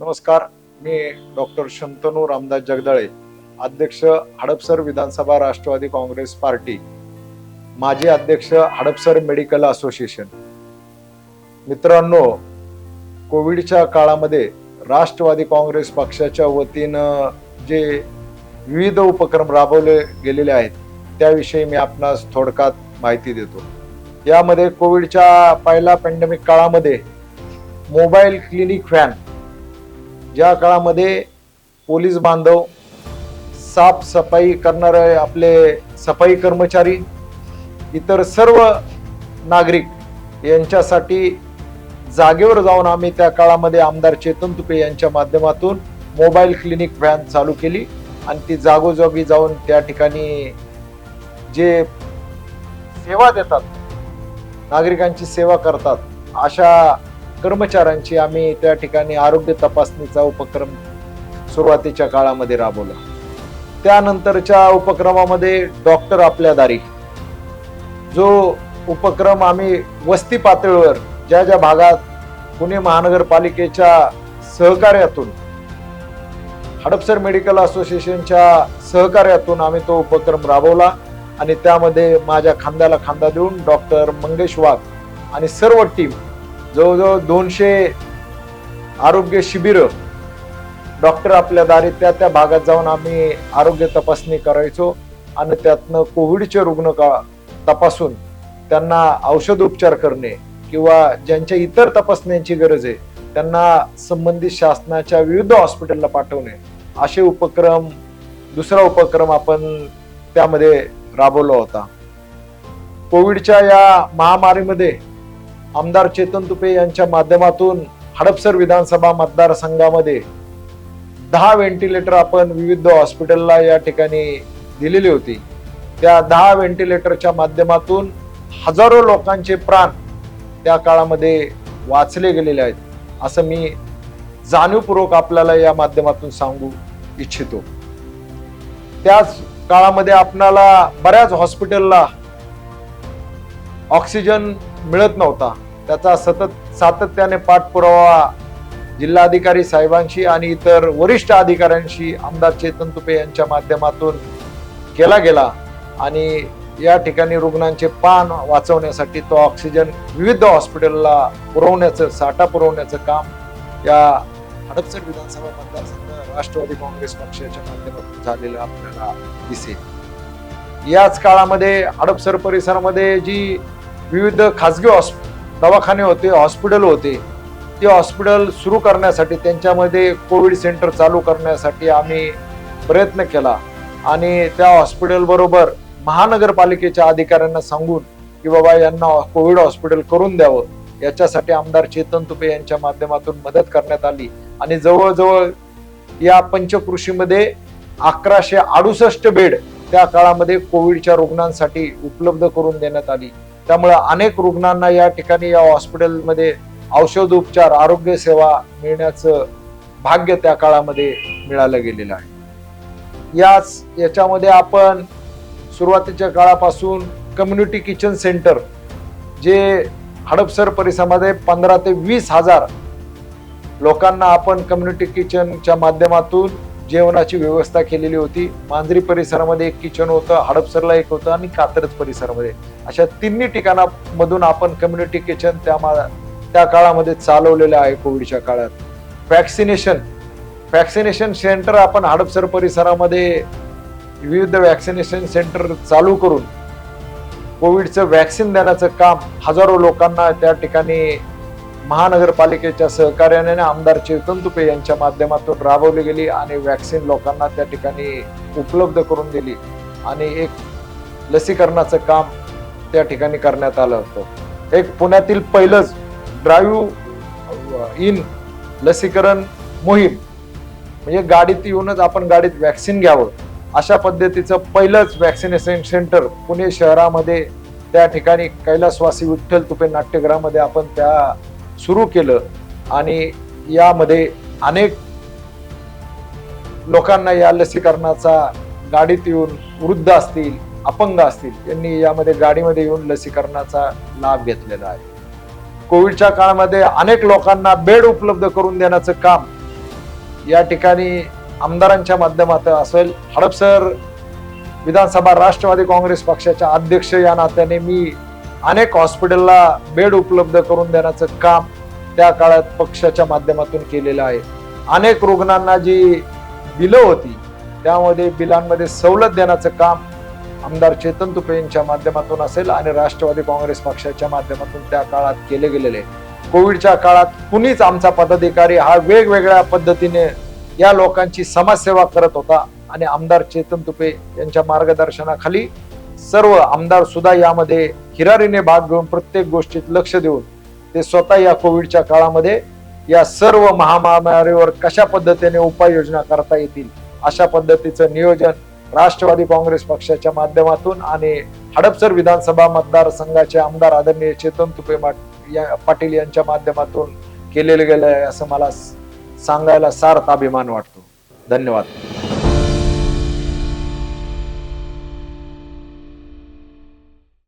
नमस्कार मी डॉक्टर शंतनू रामदास जगदाळे अध्यक्ष हडपसर विधानसभा राष्ट्रवादी काँग्रेस पार्टी माजी अध्यक्ष हडपसर मेडिकल असोसिएशन. मित्रांनो कोविडच्या काळामध्ये राष्ट्रवादी काँग्रेस पक्षाच्या वतीनं जे विविध उपक्रम राबवले गेलेले आहेत त्याविषयी मी आपणास थोडक्यात माहिती देतो. यामध्ये कोविडच्या पहिल्या पॅन्डेमिक काळामध्ये मोबाईल क्लिनिक व्हॅन ज्या काळामध्ये पोलीस बांधव साफसफाई करणारे आपले सफाई कर्मचारी इतर सर्व नागरिक यांच्यासाठी जागेवर जाऊन आम्ही त्या काळामध्ये आमदार चेतन तुपे यांच्या माध्यमातून मोबाईल क्लिनिक व्हॅन चालू केली आणि ती जागोजागी जाऊन त्या ठिकाणी जे सेवा देतात नागरिकांची सेवा करतात अशा कर्मचाऱ्यांची आम्ही त्या ठिकाणी आरोग्य तपासणीचा उपक्रम सुरुवातीच्या काळामध्ये राबवला. त्यानंतरच्या उपक्रमामध्ये डॉक्टर आपल्या दारी. जो उपक्रम आम्ही वस्ती पातळीवर ज्या ज्या भागात पुणे महानगरपालिकेच्या सहकार्यातून हडपसर मेडिकल असोसिएशनच्या सहकार्यातून आम्ही तो उपक्रम राबवला आणि त्यामध्ये माझ्या खांद्याला खांदा देऊन डॉक्टर मंगेश वाघ आणि सर्व टीम जवळजवळ दोनशे आरोग्य शिबिर डॉक्टर आपल्या दारी त्या त्या भागात जाऊन आम्ही आरोग्य तपासणी करायचो आणि त्यातनं कोविडचे रुग्ण का तपासून त्यांना औषध उपचार करणे किंवा ज्यांच्या इतर तपासण्यांची गरज आहे त्यांना संबंधित शासनाच्या विविध हॉस्पिटलला पाठवणे. असे उपक्रम दुसरा उपक्रम आपण त्यामध्ये राबवला होता. कोविडच्या या महामारीमध्ये आमदार चेतन तुपे यांच्या माध्यमातून हडपसर विधानसभा मतदारसंघामध्ये दहा व्हेंटिलेटर आपण विविध हॉस्पिटलला या ठिकाणी दिलेली होती. त्या दहा व्हेंटिलेटरच्या माध्यमातून हजारो लोकांचे प्राण त्या काळामध्ये वाचले गेलेले आहेत. असं मी जाणीवपूर्वक आपल्याला या माध्यमातून सांगू इच्छितो. त्याच काळामध्ये आपणाला बऱ्याच हॉस्पिटलला ऑक्सिजन मिळत नव्हता. त्याचा सतत सातत्याने पाठपुरावा जिल्हाधिकारी साहेबांशी आणि इतर वरिष्ठ अधिकाऱ्यांशी आमदार चेतन तुपे यांच्या माध्यमातून केला गेला आणि या ठिकाणी रुग्णांचे पान वाचवण्यासाठी तो ऑक्सिजन विविध हॉस्पिटलला पुरवण्याचं साठा पुरवण्याचं काम या हडपसर विधानसभा मतदारसंघ राष्ट्रवादी काँग्रेस पक्षाच्या माध्यमातून झालेलं आपल्याला दिसेल. याच काळामध्ये हडपसर परिसरामध्ये जी विविध खाजगी हॉस्प दवाखाने होते हॉस्पिटल होते. ते हॉस्पिटल सुरू करण्यासाठी त्यांच्यामध्ये कोविड सेंटर चालू करण्यासाठी आम्ही प्रयत्न केला. आणि त्या हॉस्पिटलबरोबर महानगरपालिकेच्या अधिकाऱ्यांना सांगून की बाबा यांना कोविड हॉस्पिटल करून द्यावं. याच्यासाठी आमदार चेतन तुपे यांच्या माध्यमातून मदत करण्यात आली. आणि जवळजवळ या पंचकृषीमध्ये अकराशे अडुसष्ट बेड त्या काळामध्ये कोविडच्या रुग्णांसाठी उपलब्ध करून देण्यात आली. त्यामुळे अनेक रुग्णांना या ठिकाणी या हॉस्पिटलमध्ये औषध उपचार आरोग्य सेवा मिळण्याचं भाग्य त्या काळामध्ये मिळालं गेलेलं आहे. याच याच्यामध्ये आपण सुरुवातीच्या काळापासून कम्युनिटी किचन सेंटर जे हडपसर परिसरामध्ये पंधरा ते वीस हजार लोकांना आपण कम्युनिटी किचनच्या माध्यमातून जेवणाची व्यवस्था केलेली होती. मांजरी परिसरामध्ये एक किचन होतं हडपसरला एक होतं आणि कात्रज परिसरामध्ये. अशा तिन्ही ठिकाणामधून आपण कम्युनिटी किचन त्या मा त्या काळामध्ये चालवलेलं आहे कोविडच्या काळात. वॅक्सिनेशन वॅक्सिनेशन सेंटर आपण हडपसर परिसरामध्ये विविध वॅक्सिनेशन सेंटर चालू करून कोविडचं वॅक्सिन देण्याचं काम हजारो लोकांना त्या ठिकाणी महानगरपालिकेच्या सहकार्याने आमदार चेतन तुपे यांच्या माध्यमातून राबवली गेली आणि वॅक्सिन लोकांना त्या ठिकाणी उपलब्ध करून दिली. आणि एक लसीकरणाचं काम त्या ठिकाणी करण्यात आलं होतं. एक पुण्यातील पहिलंच ड्राईव्ह इन लसीकरण मोहीम. म्हणजे गाडीत येऊनच आपण गाडीत वॅक्सिन घ्यावं. अशा पद्धतीचं पहिलंच वॅक्सिनेशन सेंटर पुणे शहरामध्ये त्या ठिकाणी कैलासवासी विठ्ठल तुपे नाट्यगृहामध्ये आपण त्या सुरू केलं आणि यामध्ये अनेक लोकांना या लसीकरणाचा गाडीत येऊन वृद्ध असतील अपंग असतील यांनी यामध्ये गाडीमध्ये येऊन लसीकरणाचा लाभ घेतलेला आहे. कोविडच्या काळामध्ये अनेक लोकांना बेड उपलब्ध करून देण्याचं काम या ठिकाणी आमदारांच्या माध्यमातून असेल. हडपसर विधानसभा राष्ट्रवादी काँग्रेस पक्षाच्या अध्यक्ष या नात्याने मी अनेक हॉस्पिटलला बेड उपलब्ध करून देण्याचं काम त्या काळात पक्षाच्या माध्यमातून केलेलं आहे अनेक रुग्णांना जी बिलं होती त्यामध्ये बिलांमध्ये सवलत देण्याचं काम आमदार चेतन तुपे यांच्या माध्यमातून असेल आणि राष्ट्रवादी काँग्रेस पक्षाच्या माध्यमातून त्या काळात केले गेलेले आहे. कोविडच्या काळात कुणीच आमचा पदाधिकारी हा वेगवेगळ्या पद्धतीने या लोकांची समाजसेवा करत होता आणि आमदार चेतन तुपे यांच्या मार्गदर्शनाखाली सर्व आमदार सुद्धा यामध्ये हिरारीने भाग घेऊन प्रत्येक गोष्टीत लक्ष देऊन ते स्वतः या कोविडच्या काळामध्ये या सर्व महामारीवर कशा पद्धतीने उपाययोजना करता येतील अशा पद्धतीचं नियोजन राष्ट्रवादी काँग्रेस पक्षाच्या माध्यमातून आणि हडपसर विधानसभा मतदारसंघाचे आमदार आदरणीय चेतन तुपे या- पाटील यांच्या माध्यमातून केलेले गेलं आहे असं मला सांगायला सार्थ अभिमान वाटतो. धन्यवाद.